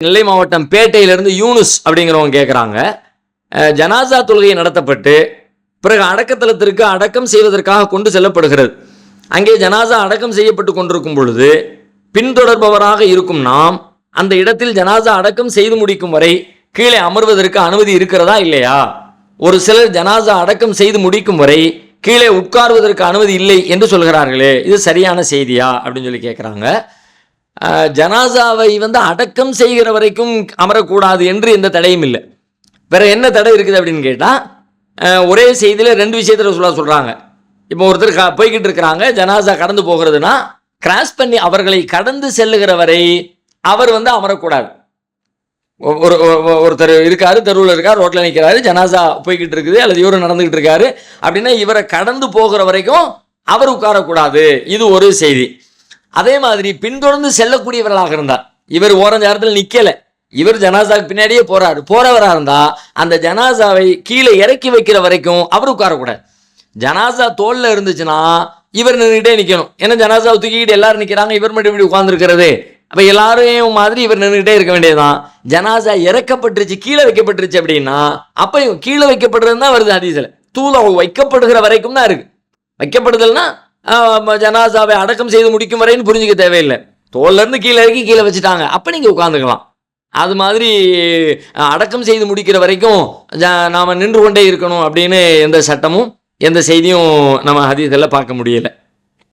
நெல்லை மாவட்டம் பேட்டையிலிருந்து யூனுஸ் அப்படிங்கிறவங்க கேட்குறாங்க ஜனாசா தொழுகை நடத்தப்பட்டு பிறகு அடக்கத்தலத்திற்கு அடக்கம் செய்வதற்காக கொண்டு செல்லப்படுகிறது. அங்கே ஜனாசா அடக்கம் செய்யப்பட்டு கொண்டிருக்கும் பொழுது பின்தொடர்பவராக இருக்கும் நாம் அந்த இடத்தில் ஜனாசா அடக்கம் செய்து முடிக்கும் வரை கீழே அமர்வதற்கு அனுமதி இருக்கிறதா இல்லையா? ஒரு சிலர் ஜனாசா அடக்கம் செய்து முடிக்கும் வரை கீழே உட்கார்வதற்கு அனுமதி இல்லை என்று சொல்கிறார்களே இது சரியான செய்தியா? அப்படின்னு சொல்லி கேட்குறாங்க ஜனாசாவை வந்து அடக்கம் செய்கிற வரைக்கும் அமரக்கூடாது என்று எந்த தடையும் இல்லை. வேற என்ன தடை இருக்குது அப்படின்னு கேட்டால் ஒரே செய்தியில் ரெண்டு விஷயத்தில் சொல்ல சொல்கிறாங்க இப்போ ஒருத்தர் க போய்கிட்டு இருக்கிறாங்க ஜனாசா கடந்து போகிறதுனா கிராஸ் பண்ணி அவர்களை கடந்து செல்லுகிற வரை அவர் வந்து அமரக்கூடாது. ஒரு ஒருத்தர் இருக்காரு தெருவில் இருக்கார் ரோட்டில் நிற்கிறாரு ஜனாசா போய்கிட்டு இருக்குது அல்லது இவரும் நடந்துகிட்டு இருக்காரு அப்படின்னா இவரை கடந்து போகிற வரைக்கும் அவர் உட்காரக்கூடாது. இது ஒரு செய்தி. அதே மாதிரி பின்தொடர்ந்து செல்லக்கூடியவர்களாக இருந்தார். இவர் ஓரஞ்சாரத்தில் நிக்கல. இவர் ஜனாசாவுக்கு பின்னாடியே போறாரு. போறவராக இருந்தா அந்த ஜனாசாவை கீழே இறக்கி வைக்கிற வரைக்கும் அவர் உட்காரக்கூடாது. ஜனாசா தோல்ல இருந்துச்சுன்னா இவர் நின்றுட்டே நிக்கணும். ஏன்னா ஜனாசாவை தூக்கிக்கிட்டு எல்லாரும் நிக்கிறாங்க இவர் மட்டும் இப்படி உட்கார்ந்துருக்கிறது. அப்ப எல்லாரும் மாதிரி இவர் நின்றுட்டே இருக்க வேண்டியதுதான். ஜனாசா இறக்கப்பட்டுருச்சு கீழே வைக்கப்பட்டுருச்சு அப்படின்னா அப்ப கீழே வைக்கப்படுறது தான் வருது அதிசல தூள வைக்கப்படுகிற வரைக்கும் தான் இருக்கு. வைக்கப்படுதல்னா ஜனாசாவை அடக்கம் செய்து முடிக்கும் வரைன்னு புரிஞ்சுக்க தேவையில்லை. தோல்லேருந்து கீழே இறக்கி கீழே வச்சுட்டாங்க. அப்போ நீங்கள் உட்காந்துக்கலாம் அது மாதிரி அடக்கம் செய்து முடிக்கிற வரைக்கும் நாம் நாம நின்று கொண்டே இருக்கணும் அப்படின்னு எந்த சட்டமும் எந்த செய்தியும் நம்ம ஹதீஸில் பார்க்க முடியலை.